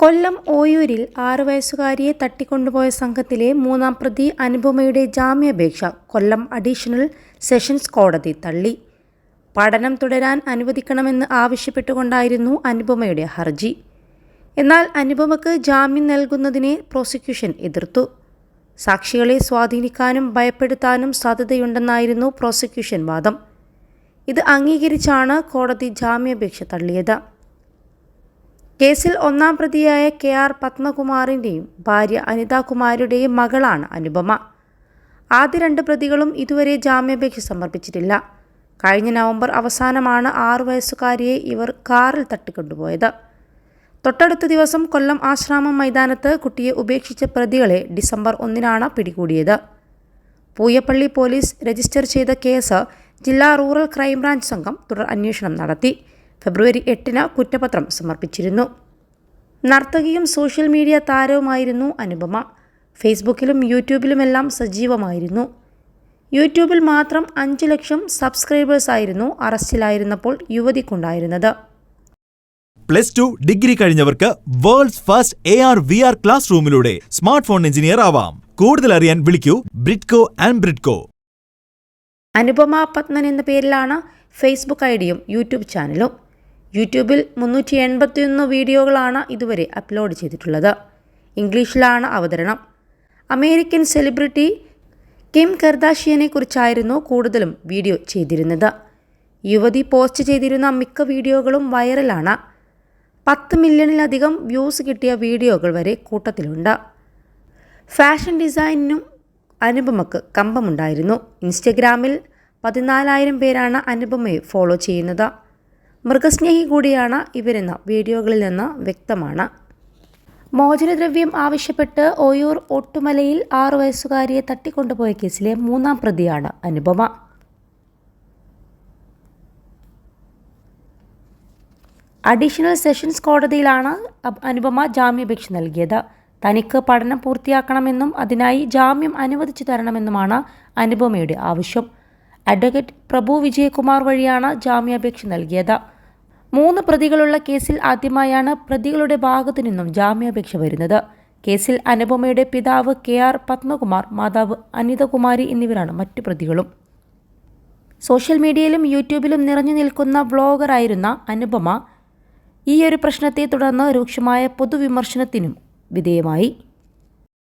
കൊല്ലം ഓയൂരിൽ ആറു വയസ്സുകാരിയെ തട്ടിക്കൊണ്ടുപോയ സംഘത്തിലെ മൂന്നാം പ്രതി അനുപമയുടെ ജാമ്യാപേക്ഷ കൊല്ലം അഡീഷണൽ സെഷൻസ് കോടതി തള്ളി. പഠനം തുടരാൻ അനുവദിക്കണമെന്ന് ആവശ്യപ്പെട്ടുകൊണ്ടായിരുന്നു അനുപമയുടെ ഹർജി. എന്നാൽ അനുപമക്ക് ജാമ്യം നൽകുന്നതിനെ പ്രോസിക്യൂഷൻ എതിർത്തു. സാക്ഷികളെ സ്വാധീനിക്കാനും ഭയപ്പെടുത്താനും സാധ്യതയുണ്ടെന്നായിരുന്നു പ്രോസിക്യൂഷൻ വാദം. ഇത് അംഗീകരിച്ചാണ് കോടതി ജാമ്യാപേക്ഷ തള്ളിയത്. കേസിൽ ഒന്നാം പ്രതിയായ കെ ആർ പത്മകുമാറിന്റെയും ഭാര്യ അനിതാകുമാരിയുടെയും മകളാണ് അനുപമ. ആദ്യ രണ്ട് പ്രതികളും ഇതുവരെ ജാമ്യാപേക്ഷ സമർപ്പിച്ചിട്ടില്ല. കഴിഞ്ഞ നവംബർ അവസാനമാണ് ആറു വയസ്സുകാരിയെ ഇവർ കാറിൽ തട്ടിക്കൊണ്ടുപോയത്. തൊട്ടടുത്ത ദിവസം കൊല്ലം ആശ്രാമം മൈതാനത്ത് കുട്ടിയെ ഉപേക്ഷിച്ച പ്രതികളെ ഡിസംബർ ഒന്നിനാണ് പിടികൂടിയത്. പൂയപ്പള്ളി പോലീസ് രജിസ്റ്റർ ചെയ്ത കേസ് ജില്ലാ റൂറൽ ക്രൈംബ്രാഞ്ച് സംഘം തുടർ അന്വേഷണം നടത്തി. ഫെബ്രുവരി എട്ടിന് കുറ്റപത്രം സമർപ്പിച്ചിരുന്നു. നർത്തകിയും സോഷ്യൽ മീഡിയ താരവുമായിരുന്നു അനുപമ. ഫേസ്ബുക്കിലും യൂട്യൂബിലുമെല്ലാം സജീവമായിരുന്നു. യൂട്യൂബിൽ മാത്രം അഞ്ച് ലക്ഷം സബ്സ്ക്രൈബേഴ്സായിരുന്നു അറസ്റ്റിലായിരുന്നപ്പോൾ യുവതിക്കുണ്ടായിരുന്നത്. Plus two degree കഴിഞ്ഞവർക്ക് world's first A R V R class റൂമിലൂടെ smart phone engineer ആവാം. കൂടുതൽ അറിയാൻ വിളിക്കൂ Bridco and Bridco. Anupama Padman എന്ന പേരിലാണ് ഫേസ്ബുക്ക് ഐഡിയും ഡിയും യൂട്യൂബ് ചാനലും. യൂട്യൂബിൽ മുന്നൂറ്റി എൺപത്തിയൊന്ന് വീഡിയോകളാണ് ഇതുവരെ അപ്ലോഡ് ചെയ്തിട്ടുള്ളത്. ഇംഗ്ലീഷിലാണ് അവതരണം. അമേരിക്കൻ സെലിബ്രിറ്റി കിം കർദാഷിയനെ കുറിച്ചായിരുന്നു കൂടുതലും വീഡിയോ ചെയ്തിരുന്നത്. യുവതി പോസ്റ്റ് ചെയ്തിരുന്ന മിക്ക വീഡിയോകളും വൈറലാണ്. പത്ത് മില്യണിലധികം വ്യൂസ് കിട്ടിയ വീഡിയോകൾ വരെ കൂട്ടത്തിലുണ്ട്. ഫാഷൻ ഡിസൈനിനും അനുപമക്ക് കമ്പമുണ്ടായിരുന്നു. ഇൻസ്റ്റഗ്രാമിൽ പതിനാലായിരം പേരാണ് അനുപമയെ ഫോളോ ചെയ്യുന്നത്. മൃഗസ്നേഹി കൂടിയാണ് ഇവരെന്ന വീഡിയോകളിൽ നിന്ന് വ്യക്തമാണ്. മോചനദ്രവ്യം ആവശ്യപ്പെട്ട് ഓയൂർ ഒട്ടുമലയിൽ ആറു വയസ്സുകാരിയെ തട്ടിക്കൊണ്ടുപോയ കേസിലെ മൂന്നാം പ്രതിയാണ് അനുപമ. അഡീഷണൽ സെഷൻസ് കോടതിയിലാണ് അനുപമ ജാമ്യാപേക്ഷ നൽകിയത്. തനിക്ക് പഠനം പൂർത്തിയാക്കണമെന്നും അതിനായി ജാമ്യം അനുവദിച്ചു തരണമെന്നുമാണ് അനുപമയുടെ ആവശ്യം. അഡ്വക്കേറ്റ് പ്രഭു വിജയകുമാർ വഴിയാണ് ജാമ്യാപേക്ഷ നൽകിയത്. മൂന്ന് പ്രതികളുള്ള കേസിൽ ആദ്യമായാണ് പ്രതികളുടെ ഭാഗത്തു നിന്നും ജാമ്യാപേക്ഷ വരുന്നത്. കേസിൽ അനുപമയുടെ പിതാവ് കെ ആർ പത്മകുമാർ മാതാവ് അനിതകുമാരി എന്നിവരാണ് മറ്റു പ്രതികളും. സോഷ്യൽ മീഡിയയിലും യൂട്യൂബിലും നിറഞ്ഞു നിൽക്കുന്ന വ്ളോഗറായിരുന്ന അനുപമ ഈയൊരു പ്രശ്നത്തെ തുടർന്ന് രൂക്ഷമായ പൊതുവിമർശനത്തിനും വിധേയമായി.